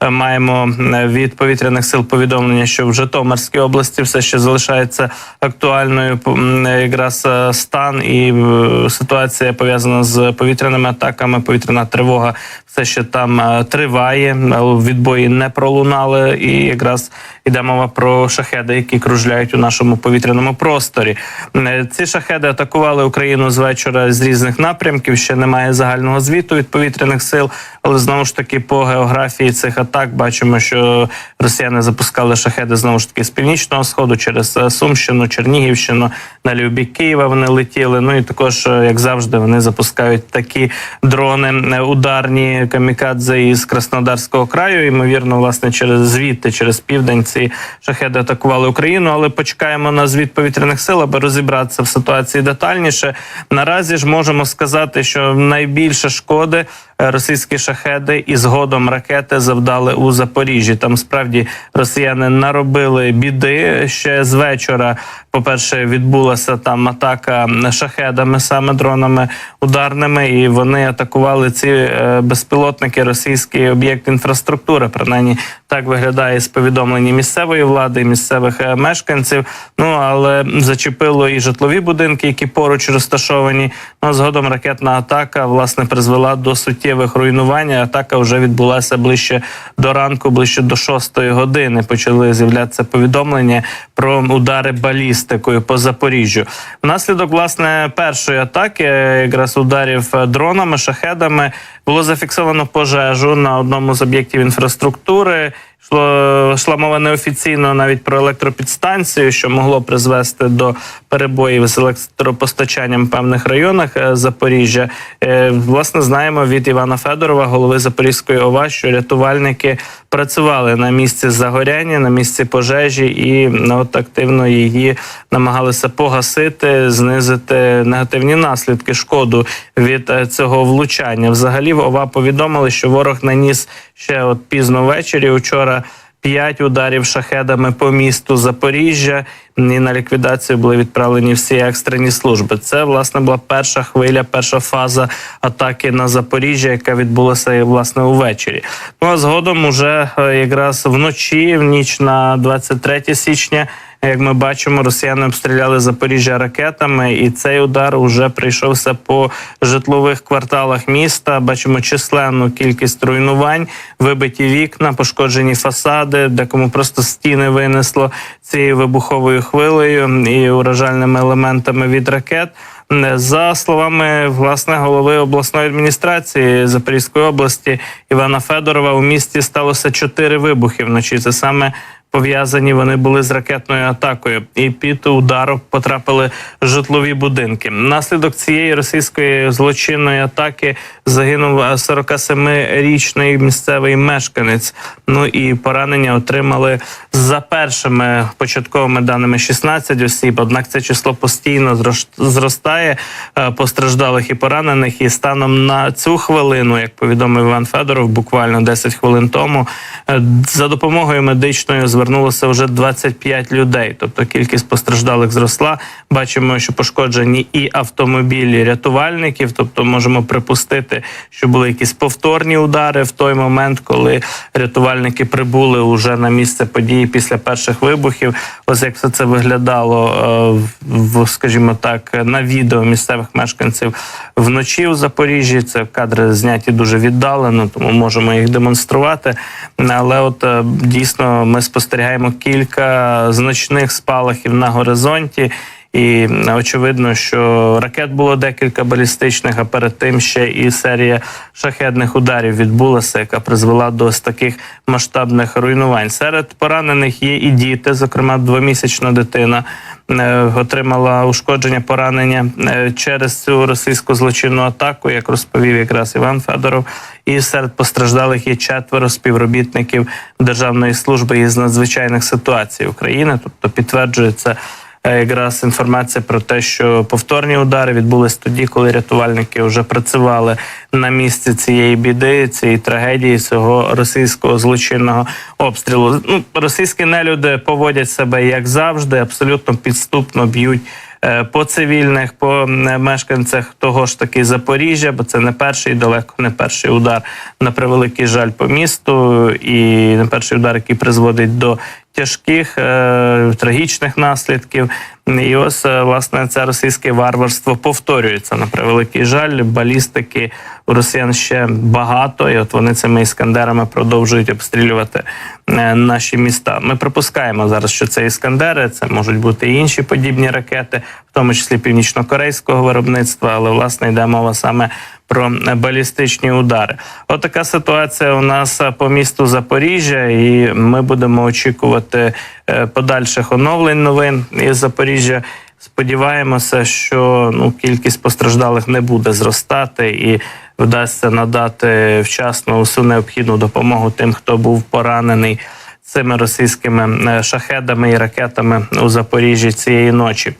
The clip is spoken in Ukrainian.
Маємо е, від повітряних сил повідомлення, що в Житомирській області все ще залишається актуальною якраз е, стан і е, ситуація пов'язана з повітряними атаками. Повітряна тривога все ще там триває. Відбої не пролунали, і якраз йде мова про шахеди, які кружляють у нашому повітряному просторі. Ці шахеди атакували Україну з вечора з різних напрямків. Ще немає загального звіту від повітряних сил, але знову ж таки по географії цих атак бачимо, що росіяни запускали шахеди знову ж таки з північного сходу через е, Сумщину, Чернігівщину, далі в бік Києва вони летіли. Ну і також, е, як завжди, вони запускають такі дрони е, ударні камікадзе із Краснодарського краю. Ймовірно, власне, через звідти, через південь ці шахеди атакували Україну. Але почекаємо на звіт повітряних сил, аби розібратися в ситуації детальніше. Наразі ж можемо сказати, що найбільше шкоди російські шахеди і згодом ракети завдали у Запоріжжі. Там справді росіяни наробили біди ще з вечора. По перше, відбулася там атака шахедами, саме дронами ударними, і вони атакували ці е, безпілотники, російський об'єкт інфраструктури. Принаймні так виглядає з повідомлень і місцевої влади, і місцевих е, мешканців. Ну але зачепило і житлові будинки, які поруч розташовані. Ну згодом ракетна атака власне призвела до суттєвих руйнувань. Атака вже відбулася ближче до ранку, ближче до шостої години. Почали з'являтися повідомлення про удари балістикою по Запоріжжю. Внаслідок власне першої атаки, е, якраз ударів е, дронами, шахедами, було зафіксовано пожежу на одному з об'єктів інфраструктури. Йшла мова неофіційно навіть про електропідстанцію, що могло призвести до перебоїв з електропостачанням в певних районах е, Запоріжжя. Е, Власне, знаємо від Івана Федорова, голови Запорізької ОВА, що рятувальники працювали на місці загоряння, на місці пожежі, і ну, от активно її намагалися погасити, знизити негативні наслідки, шкоду від е, цього влучання. Взагалі, в ОВА повідомили, що ворог наніс ще от пізно ввечері. Учора п'ять ударів шахедами по місту Запоріжжя. І на ліквідацію були відправлені всі екстрені служби. Це власне була перша хвиля, перша фаза атаки на Запоріжжя, яка відбулася власне увечері. Ну а згодом, уже е, якраз вночі, в ніч на 23 січня. Як ми бачимо, росіяни обстріляли Запоріжжя ракетами, і цей удар уже прийшовся по житлових кварталах міста. Бачимо численну кількість руйнувань, вибиті вікна, пошкоджені фасади, декому просто стіни винесло цією вибуховою хвилею і уражальними елементами від ракет. За словами власне голови обласної адміністрації Запорізької області Івана Федорова, у місті сталося чотири вибухи вночі. Це саме пов'язані вони були з ракетною атакою, і під удар потрапили житлові будинки. Наслідок цієї російської злочинної атаки загинув 47-річний місцевий мешканець. Ну і поранення отримали за першими початковими даними 16 осіб. Однак це число постійно зростає е, постраждалих і поранених. І станом на цю хвилину, як повідомив Іван Федоров, буквально 10 хвилин тому, е, за допомогою медичною звернулося вже 25 людей. Тобто кількість постраждалих зросла. Бачимо, що пошкоджені і автомобілі рятувальників. Тобто, можемо припустити, що були якісь повторні удари в той момент, коли рятувальники прибули уже на місце події після перших вибухів. Ось як все це виглядало е, в, скажімо так, на відео місцевих мешканців вночі у Запоріжжі. Це кадри зняті дуже віддалено, тому можемо їх демонструвати. Але от е, дійсно ми спостерігаємо кілька значних спалахів на горизонті. І очевидно, що ракет було декілька балістичних, а перед тим ще і серія шахедних ударів відбулася, яка призвела до ось таких масштабних руйнувань. Серед поранених є і діти, зокрема, двомісячна дитина е, отримала ушкодження поранення е, через цю російську злочинну атаку, як розповів якраз Іван Федоров. І серед постраждалих є четверо співробітників Державної служби із надзвичайних ситуацій України, тобто підтверджується е, якраз інформація про те, що повторні удари відбулись тоді, коли рятувальники вже працювали на місці цієї біди, цієї трагедії, цього російського злочинного обстрілу. Ну, російські нелюди поводять себе як завжди, абсолютно підступно б'ють. Е, по цивільних, по мешканцях того ж таки Запоріжжя, бо це не перший, далеко не перший удар на превеликий жаль по місту, і не перший удар, який призводить до тяжких е, трагічних наслідків. І ось е, власне це російське варварство повторюється на превеликий жаль. Балістики у росіян ще багато, і от вони цими іскандерами продовжують обстрілювати наші міста. Ми припускаємо зараз, що це іскандери, це можуть бути і інші подібні ракети, в тому числі північно-корейського виробництва, але власне йде мова саме про е, балістичні удари. Отака ситуація у нас е, по місту Запоріжжя, і ми будемо очікувати е, подальших оновлень новин із Запоріжжя. Сподіваємося, що ну кількість постраждалих не буде зростати і вдасться надати вчасно усю необхідну допомогу тим, хто був поранений цими російськими е, шахедами і ракетами у Запоріжжі цієї ночі.